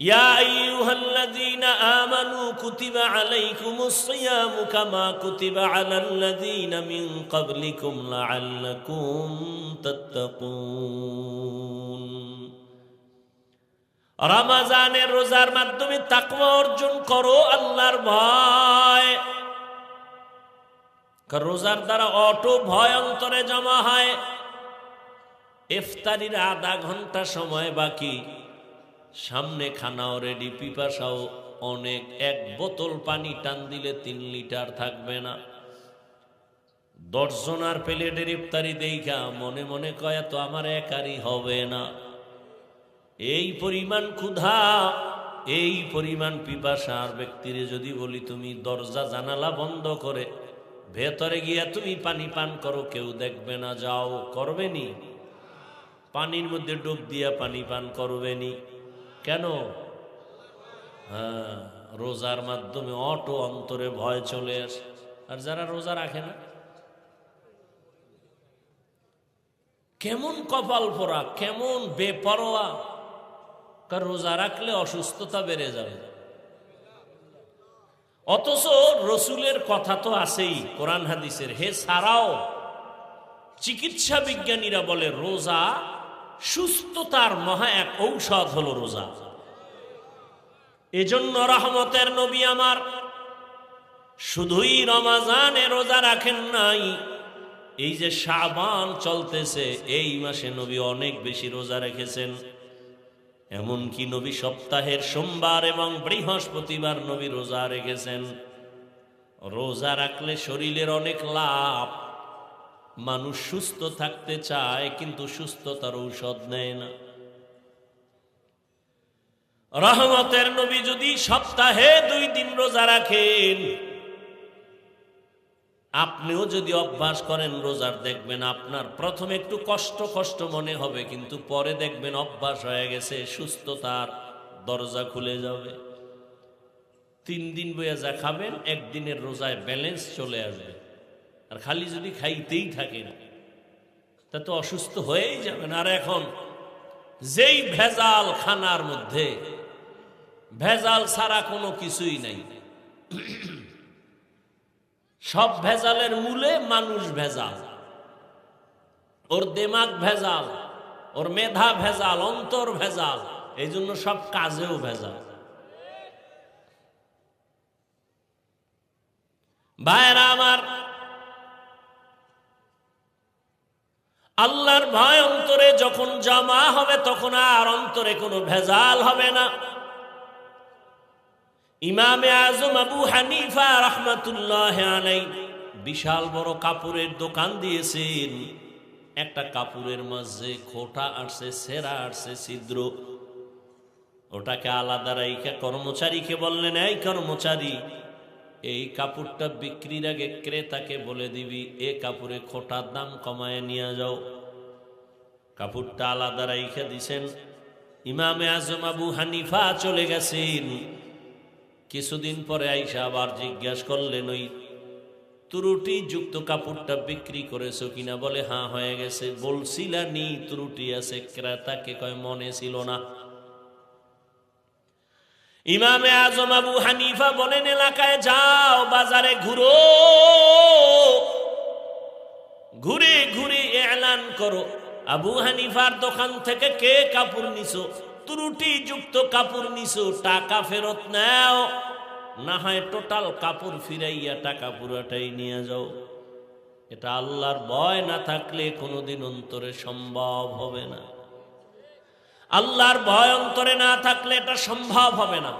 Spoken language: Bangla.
يا أيها الذين آمنوا كتب عليكم الصيام كما كتب على الذين من قبلكم لعلكم تتقون রমাজানের রোজার মাধ্যমে তাকওয়া অর্জন করো আল্লাহর ভয় কারণ রোজার দ্বারা অটো ভয় অন্তরে জমা হয় ইফতারির আধা ঘন্টা সময় বাকি সামনে খানাও রেডি পিপাসাও অনেক। এক বোতল পানি টান দিলে তিন লিটার থাকবে না। দশজন দর্শনার প্লেটের ইফতারি দেখা মনে মনে কয় তো আমার একারই হবে না। এই পরিমাণ ক্ষুধা, এই পরিমাণ পিপাসার ব্যক্তিরে যদি বলি, তুমি দরজা জানালা বন্ধ করে ভেতরে গিয়া তুমি পানি পান করো, কেউ দেখবে না, যাও করবেনি পানির মধ্যে ডুব দিয়া পানি পান করবেনি কেন? হ্যাঁ রোজার মাধ্যমে অটো অন্তরে ভয় চলে আসে। আর যারা রোজা রাখে না? কেমন কপাল পরা কেমন বেপরোয়া। কারণ রোজা রাখলে অসুস্থতা বেড়ে যাবে। অথচ রসুলের কথা তো আছেই, কোরআন হাদিসের। হে সারাও, চিকিৎসা বিজ্ঞানীরা বলে, রোজা সুস্থতার মহা এক ঔষধ হলো রোজা। এজন্য রহমতের নবী আমার, শুধুই রমাজানে রোজা রাখেন নাই, এই যে সাবান চলতেছে, এই মাসে নবী অনেক বেশি রোজা রেখেছেন। এমনকি নবী সপ্তাহের সোমবার এবং বৃহস্পতিবার নবী রোজা রেখেছেন। রোজা রাখলে শরীরের অনেক লাভ মানুষ সুস্থ থাকতে চায়, কিন্তু সুস্থতার ঔষধ নেয় না। রহমতের নবী যদি সপ্তাহে দুই দিন রোজা রাখেন, আপনিও যদি অভ্যাস করেন রোজার, দেখবেন আপনার প্রথমে একটু কষ্ট কষ্ট মনে হবে, কিন্তু পরে দেখবেন অভ্যাস হয়ে গেছে, সুস্থতার দরজা খুলে যাবে। তিন দিন বইয়া যা খাবেন, একদিনের রোজায় ব্যালেন্স চলে আসবে। আর খালি যদি খাইতেই থাকেন, তা তো অসুস্থ হয়েই যাবেন। আর এখন যেই ভেজাল খানার মধ্যে, ভেজাল ছাড়া কোনো কিছুই নাই। সব ভেজালের মূলে মানুষ ভেজাল। ওর দেমাগ ভেজাল, ওর মেধা ভেজাল, অন্তর ভেজাল এই জন্য সব কাজেও ভেজাল। ভাইরা আল্লাহর ভয় অন্তরে যখন জমা হবে, তখন আর অন্তরে কোনো ভেজাল হবে না। ইমামে আজম আবু হানিফা রহমতুল্লাহ বিশাল বড় কাপড়ের দোকান দিয়েছেন। একটা কাপড়ের মাঝে খোটা আসছে সেরা আসছে ছিদ্র। ওটাকে আলাদা রাইখা কর্মচারীকে বললেন, এই কর্মচারী এই কাপড়টা বিক্রির আগে ক্রেতাকে বলে দিবি, এ কাপড়ে খোটার দাম কমায় নিয়ে যাও। কাপড়টা আলাদা রাইখা দিছেন। ইমামে আজম আবু হানিফা চলে গেছেন। কিছুদিন পরে আইসা আবার জিজ্ঞাসা করলেন, ওই ত্রুটি যুক্ত কাপড়টা বিক্রি করেছ কিনা? বলে হ্যাঁ হয়ে গেছে। বলছিলা নি ত্রুটি আছে। ক্রেতাকে কয়, মনে ছিল না। ইমামে আজম আবু হানিফা বলেন, এলাকায় যাও, বাজারে ঘুরো। ঘুরে ঘুরে এলান করো। আবু হানিফার দোকান থেকে কে কাপড় নিছো? ত্রুটি যুক্ত কাপড় নিছো, টাকা ফেরত নাও। না হয় টোটাল কাপড় ফিরাইয়া টাকা পুরাটাই নিয়ে যাও। এটা আল্লাহর ভয় না থাকলে কোনোদিন অন্তরে সম্ভব হবে না। আল্লাহর ভয় অন্তরে না থাকলে এটা সম্ভব হবে না।